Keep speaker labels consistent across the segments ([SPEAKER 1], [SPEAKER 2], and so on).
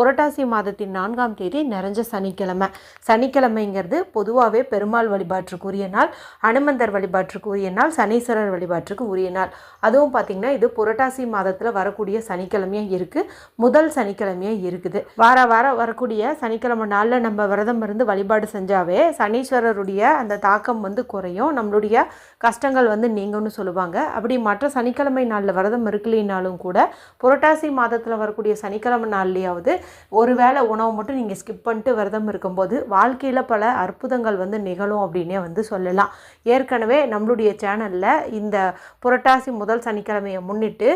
[SPEAKER 1] புரட்டாசி மாதத்தின் நான்காம் தேதி நிறைஞ்ச சனிக்கிழமை. சனிக்கிழமைங்கிறது பொதுவாகவே பெருமாள் வழிபாட்டுக்குரிய நாள் அனுமந்தர் வழிபாட்டுக்கு உரிய நாள் சனீஸ்வரர் வழிபாட்டுக்கு உரிய நாள். அதுவும் பார்த்திங்கன்னா இது புரட்டாசி மாதத்தில் வரக்கூடிய சனிக்கிழமையாக இருக்குது முதல் சனிக்கிழமையாக இருக்குது. வார வாரம் வரக்கூடிய சனிக்கிழமை நாளில் நம்ம விரதம் இருந்து வழிபாடு செஞ்சாவே சனீஸ்வரருடைய அந்த தாக்கம் வந்து குறையும். நம்மளுடைய கஷ்டங்கள் வந்து நீங்கன்னு சொல்லுவாங்க. அப்படி மற்ற சனிக்கிழமை நாளில் விரதம் இருக்கலைனாலும் கூட புரட்டாசி மாதத்தில் வரக்கூடிய சனிக்கிழமை நாள்லையாவது ஒரு வேளை உணவு மட்டும் நீங்கள் ஸ்கிப் பண்ணிட்டு விரதம் இருக்கும்போது வாழ்க்கையில் பல அற்புதங்கள் வந்து நிகழும் அப்படின்னே வந்து சொல்லலாம். ஏற்கனவே நம்மளுடைய சேனலில் இந்த புரட்டாசி முதல் சனிக்கிழமையை முன்னிட்டு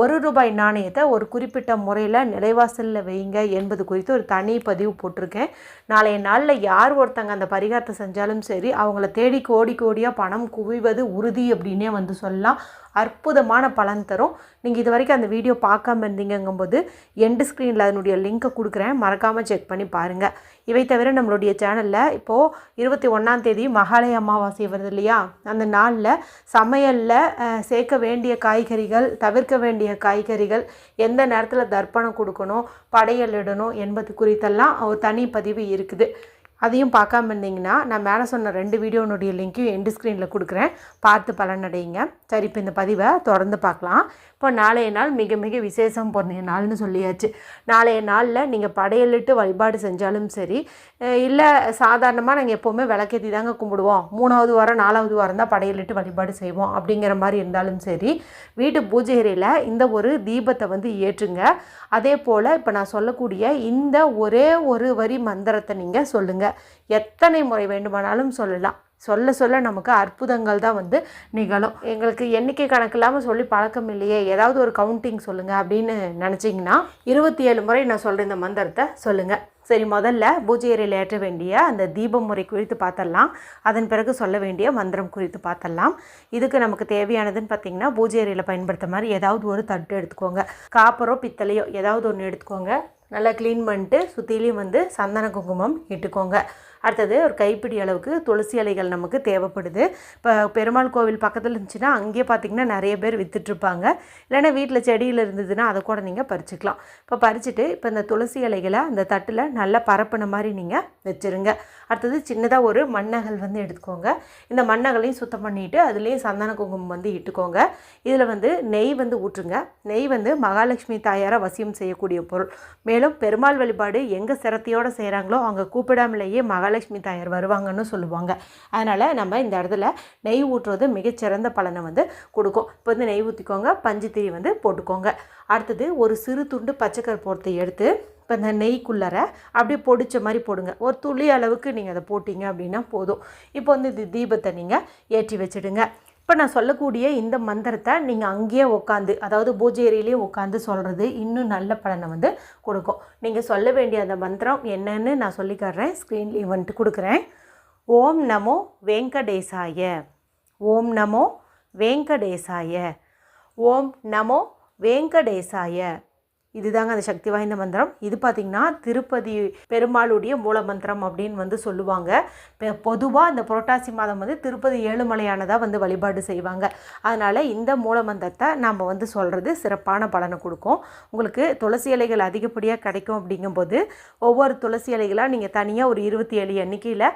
[SPEAKER 1] ஒரு ரூபாய் நாணயத்தை ஒரு குறிப்பிட்ட முறையில் நிலைவாசலில் வைங்க என்பது குறித்து ஒரு தனி பதிவு போட்டிருக்கேன். நாளைய நாளில் யார் ஒருத்தங்க அந்த பரிகாரத்தை செஞ்சாலும் சரி அவங்கள தேடி கோடி கோடியாக பணம் குவிவது உறுதி அப்படின்னே வந்து சொல்லலாம். அற்புதமான பலன் தரும். நீங்கள் இது வரைக்கும் அந்த வீடியோ பார்க்காம இருந்தீங்கங்கும்போது எண்டு ஸ்க்ரீனில் அதனுடைய லிங்க்கை கொடுக்குறேன். மறக்காமல் செக் பண்ணி பாருங்கள் இவை தவிர நம்மளுடைய சேனலில் இப்போது இருபத்தி ஒன்றாம் தேதி மகாலய அமாவாசை வருது இல்லையா? அந்த நாளில் சமையலில் சேர்க்க வேண்டிய காய்கறிகள் தவிர்க்க வேண்டிய காய்கறிகள் எந்த நேரத்தில் தர்ப்பணம் கொடுக்கணும் படையல் இடணும் என்பது குறித்தெல்லாம் ஒரு தனி பதிவு இருக்குது. அதையும் பார்க்காம இருந்தீங்கன்னா நான் மேலே சொன்ன ரெண்டு வீடியோனுடைய லிங்க்கையும் எண்டு ஸ்க்ரீனில் கொடுக்குறேன். பார்த்து பலனடையுங்க சரி இப்போ இந்த பதிவை தொடர்ந்து பார்க்கலாம். இப்போ நாளைய நாள் மிக மிக விசேஷம் பொருந்திய நாள்னு சொல்லியாச்சு. நாளைய நாளில் நீங்கள் படையலிட்டு வழிபாடு செஞ்சாலும் சரி இல்லை சாதாரணமாக நாங்கள் எப்போவுமே விளக்கேற்றி தாங்க கும்பிடுவோம். மூணாவது வாரம் நாலாவது வாரம் தான் படையலிட்டு வழிபாடு செய்வோம் அப்படிங்கிற மாதிரி இருந்தாலும் சரி வீட்டு பூஜை அறையில் இந்த ஒரு தீபத்தை வந்து ஏற்றுங்க. அதே போல் இப்போ நான் சொல்லக்கூடிய இந்த ஒரே ஒரு வரி மந்திரத்தை நீங்கள் சொல்லுங்கள் எத்தனை முறை வேண்டுமானாலும் சொல்லலாம். சொல்ல சொல்ல நமக்கு அற்புதங்கள் தான் வந்து நிகழும். எங்களுக்கு எண்ணிக்கை கணக்கு இல்லாமல் சொல்லி பழக்கம் இல்லையே. ஏதாவது ஒரு கவுண்டிங் சொல்லுங்கள் அப்படின்னு நினச்சிங்கன்னா இருபத்தி ஏழு முறை நான் சொல்கிற இந்த மந்திரத்தை சொல்லுங்கள் சரி முதல்ல பூஜை அறையில் ஏற்ற வேண்டிய அந்த தீபம் முறை குறித்து பார்த்தரலாம் அதன் பிறகு சொல்ல வேண்டிய மந்திரம் குறித்து பார்த்தரலாம் இதுக்கு நமக்கு தேவையானதுன்னு பார்த்தீங்கன்னா பூஜை அறையில் பயன்படுத்த மாதிரி ஏதாவது ஒரு தட்டு எடுத்துக்கோங்க. காப்பரோ பித்தளையோ ஏதாவது ஒன்று எடுத்துக்கோங்க. நல்லா க்ளீன் பண்ணிட்டு சுற்றிலையும் வந்து சந்தன குங்குமம் இட்டுக்கோங்க. அடுத்தது ஒரு கைப்பிடி அளவுக்கு துளசி இலைகள் நமக்கு தேவைப்படுது. இப்போ பெருமாள் கோவில் பக்கத்தில் இருந்துச்சுன்னா அங்கேயே பார்த்திங்கன்னா நிறைய பேர் விற்றுட்ருப்பாங்க இல்லைன்னா வீட்டில் செடியில் இருந்ததுன்னா அதை கூட நீங்கள் பறிச்சுக்கலாம். இப்போ பறிச்சுட்டு இப்போ இந்த துளசி இலைகளை அந்த தட்டில் நல்லா பரப்பின மாதிரி நீங்கள் வச்சுருங்க. அடுத்தது சின்னதாக ஒரு மண்ணகல் வந்து எடுத்துக்கோங்க. இந்த மண்ணகலையும் சுத்தம் பண்ணிவிட்டு அதுலேயும் சந்தன குங்குமம் வந்து இட்டுக்கோங்க. இதில் வந்து நெய் வந்து ஊற்றுங்க. நெய் வந்து மகாலட்சுமி தாயாரை வசியம் செய்யக்கூடிய பொருள். மேலும் பெருமாள் வழிபாடு எங்கே சிரத்தையோடு செய்கிறாங்களோ அங்கே கூப்பிடாமலேயே மகாலட்சுமி தாயார் வருவாங்கன்னு சொல்லுவாங்க. அதனால் நம்ம இந்த இடத்துல நெய் ஊற்றுறது மிகச்சிறந்த பலனை வந்து கொடுக்கும். இப்போ வந்து நெய் ஊற்றிக்கோங்க பஞ்சுத்திரி வந்து போட்டுக்கோங்க. அடுத்தது ஒரு சிறு துண்டு பச்சைக்கற்பூரத்தை எடுத்து இப்போ இந்த நெய்க்குள்ளர அப்படியே பொடிச்ச மாதிரி போடுங்க. ஒரு துளி அளவுக்கு நீங்கள் அதை போட்டிங்க அப்படின்னா போதும். இப்போ வந்து இது தீபத்தை நீங்கள் ஏற்றி வச்சிடுங்க. இப்போ நான் சொல்லக்கூடிய இந்த மந்திரத்தை நீங்கள் அங்கேயே உட்காந்து அதாவது பூஜை அறையிலேயே உட்காந்து சொல்கிறது இன்னும் நல்ல பலனை வந்து கொடுக்கும். நீங்கள் சொல்ல வேண்டிய அந்த மந்திரம் என்னன்னு நான் சொல்லிக்கறேன். ஸ்க்ரீன்லேயும் வந்துட்டு கொடுக்குறேன். ஓம் நமோ வெங்கடேசாய. ஓம் நமோ வெங்கடேசாய. ஓம் நமோ வெங்கடேசாய. இதுதாங்க அந்த சக்தி வாய்ந்த மந்திரம். இது பார்த்திங்கன்னா திருப்பதி பெருமாளுடைய மூல மந்திரம் அப்படின்னு வந்து சொல்லுவாங்க. பொதுவாக இந்த புரட்டாசி மாதம் வந்து திருப்பதி ஏழுமலையானதாக வந்து வழிபாடு செய்வாங்க. அதனால் இந்த மூல மந்திரத்தை நாம் வந்து சொல்கிறது சிறப்பான பலனை கொடுக்கும். உங்களுக்கு துளசி இலைகள் அதிகப்படியாக கிடைக்கும் அப்படிங்கும்போது ஒவ்வொரு துளசி இலைகளாக நீங்கள் தனியாக ஒரு இருபத்தி ஏழு எண்ணிக்கையில்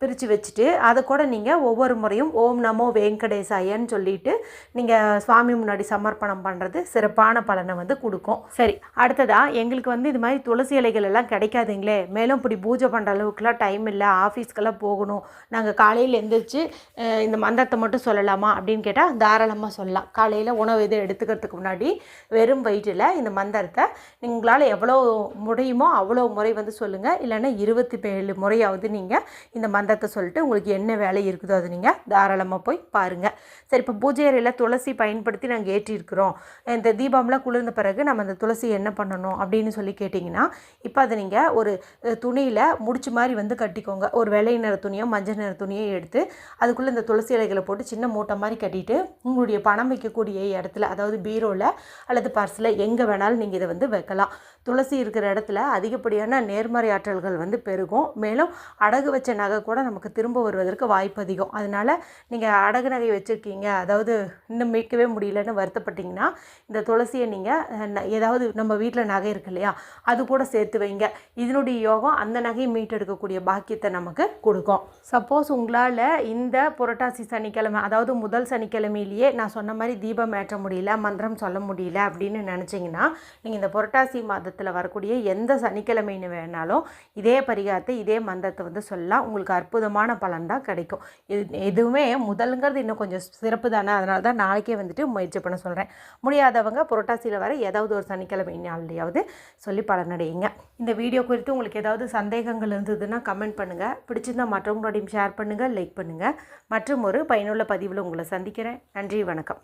[SPEAKER 1] பிரித்து வச்சுட்டு அதை கூட நீங்கள் ஒவ்வொரு முறையும் ஓம் நமோ வெங்கடேசாயன்னு சொல்லிட்டு நீங்கள் சுவாமி முன்னாடி சமர்ப்பணம் பண்ணுறது சிறப்பான பலனை வந்து கொடுக்கும். சரி அடுத்ததாக எங்களுக்கு வந்து இது மாதிரி துளசி இலைகள் எல்லாம் கிடைக்காதுங்களே. மேலும் இப்படி பூஜை பண்ணுற அளவுக்குலாம் டைம் இல்லை. ஆஃபீஸ்க்கெல்லாம் போகணும். நாங்கள் காலையில் எழுந்திரிச்சு இந்த மந்திரத்தை மட்டும் சொல்லலாமா அப்படின்னு கேட்டால் தாராளமாக சொல்லலாம். காலையில் உணவு எதுவும் எடுத்துக்கிறதுக்கு முன்னாடி வெறும் வயிற்றில் இந்த மந்திரத்தை உங்களால் எவ்வளோ முடியுமோ அவ்வளோ முறை வந்து சொல்லுங்கள் இல்லைன்னா இருபத்தி ஏழு முறையாவது நீங்கள் இந்த மந்திரத்தை சொல்லிட்டு உங்களுக்கு என்ன வேலை இருக்குதோ அது நீங்கள் தாராளமாக போய் பாருங்கள் சரி இப்போ பூஜை அறையில் துளசி பயன்படுத்தி நாங்கள் ஏற்றிருக்கிறோம். இந்த தீபம்லாம் குளிர்ந்த பிறகு நம்ம அந்த துளசி என்ன பண்ணணும் அப்படின்னு சொல்லி கேட்டிங்கன்னா இப்போ அதை நீங்கள் ஒரு துணியில் முடிச்சு மாதிரி வந்து கட்டிக்கோங்க. ஒரு வெள்ளை நிற துணியோ மஞ்சள் நிற துணியோ எடுத்து அதுக்குள்ளே இந்த துளசி இலைகளை போட்டு சின்ன மூட்டை மாதிரி கட்டிட்டு உங்களுடைய பணம் வைக்கக்கூடிய இடத்துல அதாவது பீரோவில் அல்லது பர்ஸில் எங்கே வேணாலும் நீங்கள் இதை வந்து வைக்கலாம். துளசி இருக்கிற இடத்துல அதிகப்படியான நேர்மறை ஆற்றல்கள் வந்து பெருகும். மேலும் அடகு வச்ச நகை கூட நமக்கு திரும்ப வருவதற்கு வாய்ப்பு அதிகம். அதனால் நீங்கள் அடகு நகை வச்சுருக்கீங்க அதாவது இன்னும் மீட்கவே முடியலன்னு வருத்தப்பட்டீங்கன்னா இந்த துளசியை நீங்கள் ஏதாவது நம்ம வீட்டில் நகை இருக்கு இல்லையா அது கூட சேர்த்து வைங்க. இதனுடைய யோகம் அந்த நகையை மீட்டெடுக்கக்கூடிய பாக்கியத்தை நமக்கு கொடுக்கும். சப்போஸ் உங்களால் இந்த புரட்டாசி சனிக்கிழமை அதாவது முதல் சனிக்கிழமையிலேயே நான் சொன்ன மாதிரி தீபம் ஏற்ற முடியல மந்திரம் சொல்ல முடியல அப்படின்னு நினச்சிங்கன்னா நீங்கள் இந்த புரட்டாசி மாதத்தில் வரக்கூடிய எந்த சனிக்கிழமைன்னு வேணாலும் இதே பரிகாரத்தை இதே மந்திரத்தை வந்து சொல்லலாம். உங்களுக்கு அற்புதமான பலன் தான் கிடைக்கும். இது எதுவுமே முதலுங்கிறது இன்னும் கொஞ்சம் சிறப்பு தானே அதனால தான் நாளைக்கே வந்துட்டு முயற்சி பண்ண சொல்கிறேன் முடியாதவங்க புரட்டாசியில் வர ஏதாவது ஒரு சனிக்கிழமை நாள்லையாவது சொல்லி பலனடையுங்க இந்த வீடியோ குறித்து உங்களுக்கு ஏதாவது சந்தேகங்கள் இருந்ததுன்னா கமெண்ட் பண்ணுங்கள் பிடிச்சிருந்தா மற்றவங்களோடையும் ஷேர் பண்ணுங்கள் லைக் பண்ணுங்கள் மற்றும் ஒரு பயனுள்ள பதிவில் உங்களை சந்திக்கிறேன். நன்றி வணக்கம்.